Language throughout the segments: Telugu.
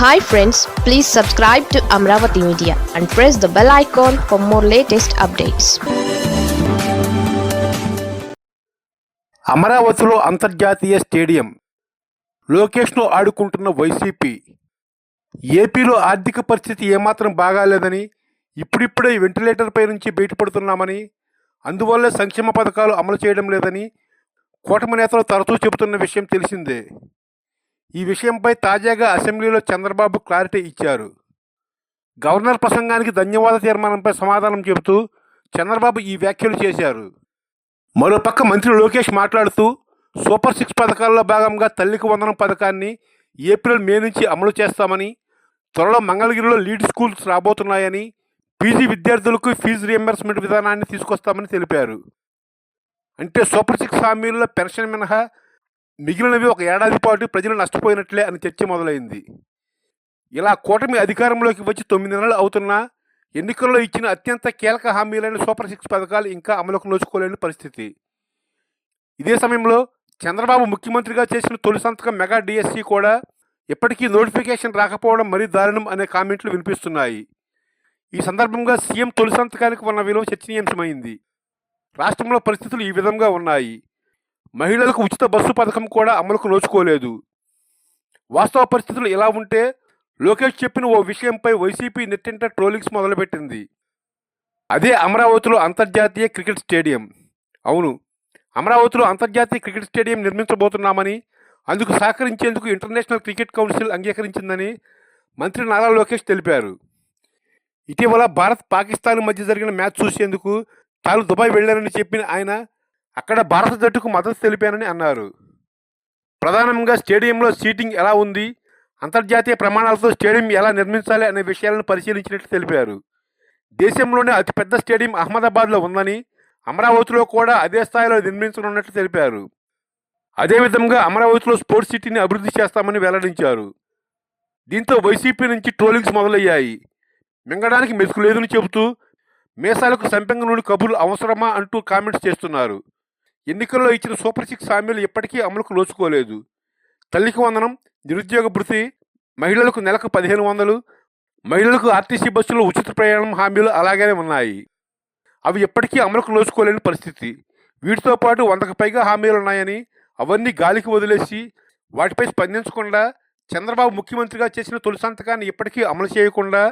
Hi friends please subscribe to Amaravati media and press the bell icon for more latest updates అమరావతిలో అంతర్జాతీయ స్టేడియం. లోకేష్ను ఆడుకుంటున్న వైసీపీ. ఏపీలో ఆర్థిక పరిస్థితి ఏమాత్రం బాగాలేదని ఇప్పుడిప్పుడే వెంటిలేటర్పై నుంచి బయటపడుతున్నామని అందువల్ల సంక్షేమ పథకాలు అమలు చేయడం లేదని కూటమి నేతలు తరచూ చెబుతున్న విషయం తెలిసిందే. ఈ విషయంపై తాజాగా అసెంబ్లీలో చంద్రబాబు క్లారిటీ ఇచ్చారు. గవర్నర్ ప్రసంగానికి ధన్యవాద తీర్మానంపై సమాధానం చెబుతూ చంద్రబాబు ఈ వ్యాఖ్యలు చేశారు. మరోపక్క మంత్రి లోకేష్ మాట్లాడుతూ సూపర్ సిక్స్ పథకాల్లో భాగంగా తల్లికి వందనం పథకాన్ని ఏప్రిల్ మే నుంచి అమలు చేస్తామని త్వరలో మంగళగిరిలో లీడ్ స్కూల్స్ రాబోతున్నాయని పీజీ విద్యార్థులకు ఫీజు రియంబర్స్మెంట్ విధానాన్ని తీసుకొస్తామని తెలిపారు. అంటే సూపర్ సిక్స్ హామీల్లో పెన్షన్ మినహా మిగిలినవి ఒక ఏడాది పాటు ప్రజలు నష్టపోయినట్లే అని చర్చ మొదలైంది. ఇలా కూటమి అధికారంలోకి వచ్చి తొమ్మిది నెలలు అవుతున్నా ఎన్నికల్లో ఇచ్చిన అత్యంత కీలక హామీలైన సూపర్ సిక్స్ పథకాలు ఇంకా అమలుకు నోచుకోలేని పరిస్థితి. ఇదే సమయంలో చంద్రబాబు ముఖ్యమంత్రిగా చేసిన తొలి సంతకం మెగా డిఎస్సి కూడా ఇప్పటికీ నోటిఫికేషన్ రాకపోవడం మరీ దారుణం అనే కామెంట్లు వినిపిస్తున్నాయి. ఈ సందర్భంగా సీఎం తొలి సంతకానికి ఉన్న విలువ చర్చనీయాంశమైంది. రాష్ట్రంలో పరిస్థితులు ఈ విధంగా ఉన్నాయి. మహిళలకు ఉచిత బస్సు పథకం కూడా అమలుకు నోచుకోలేదు. వాస్తవ పరిస్థితులు ఇలా ఉంటే లోకేష్ చెప్పిన ఓ విషయంపై వైసీపీ నెట్టింట ట్రోలింగ్స్ మొదలుపెట్టింది. అదే అమరావతిలో అంతర్జాతీయ క్రికెట్ స్టేడియం. అవును అమరావతిలో అంతర్జాతీయ క్రికెట్ స్టేడియం నిర్మించబోతున్నామని అందుకు సహకరించేందుకు ఇంటర్నేషనల్ క్రికెట్ కౌన్సిల్ అంగీకరించిందని మంత్రి నారా లోకేష్ తెలిపారు. ఇటీవల భారత్ పాకిస్తాన్ మధ్య జరిగిన మ్యాచ్ చూసేందుకు తాను దుబాయ్ వెళ్ళానని చెప్పిన ఆయన అక్కడ భారత జట్టుకు మద్దతు తెలిపానని అన్నారు. ప్రధానంగా స్టేడియంలో సీటింగ్ ఎలా ఉంది? అంతర్జాతీయ ప్రమాణాలతో స్టేడియం ఎలా నిర్మించాలి అనే విషయాలను పరిశీలించినట్లు తెలిపారు. దేశంలోనే అతిపెద్ద స్టేడియం అహ్మదాబాద్లో ఉందని అమరావతిలో కూడా అదే స్థాయిలో నిర్మించనున్నట్లు తెలిపారు. అదేవిధంగా అమరావతిలో స్పోర్ట్స్ సిటీని అభివృద్ధి చేస్తామని వెల్లడించారు. దీంతో వైసీపీ నుంచి ట్రోలింగ్స్ మొదలయ్యాయి. మింగడానికి మెతుకు లేదని చెబుతూ మేసాలకు సంపెంగ నుండి కబుర్లు అవసరమా అంటూ కామెంట్స్ చేస్తున్నారు. ఎన్నికల్లో ఇచ్చిన సూపర్ సిక్స్ హామీలు ఇప్పటికీ అమలుకు లోచుకోలేదు. తల్లికి వందనం నిరుద్యోగ భృతి మహిళలకు నెలకు పదిహేను వందలు మహిళలకు ఆర్టీసీ బస్సులో ఉచిత ప్రయాణం హామీలు అలాగే ఉన్నాయి. అవి ఎప్పటికీ అమలుకు లోచుకోలేని పరిస్థితి. వీటితో పాటు వందకు పైగా హామీలు ఉన్నాయని అవన్నీ గాలికి వదిలేసి వాటిపై స్పందించకుండా చంద్రబాబు ముఖ్యమంత్రిగా చేసిన తొలి సంతకాన్ని ఇప్పటికీ అమలు చేయకుండా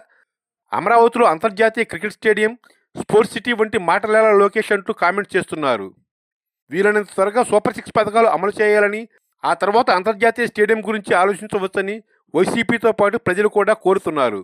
అమరావతిలో అంతర్జాతీయ క్రికెట్ స్టేడియం స్పోర్ట్స్ సిటీ వంటి మాటలేల లోకేష్ అంటూ కామెంట్ చేస్తున్నారు. వీలైనంత త్వరగా సూపర్ సిక్స్ పథకాలు అమలు చేయాలని ఆ తర్వాత అంతర్జాతీయ స్టేడియం గురించి ఆలోచించవచ్చని వైసీపీతో పాటు ప్రజలు కూడా కోరుతున్నారు.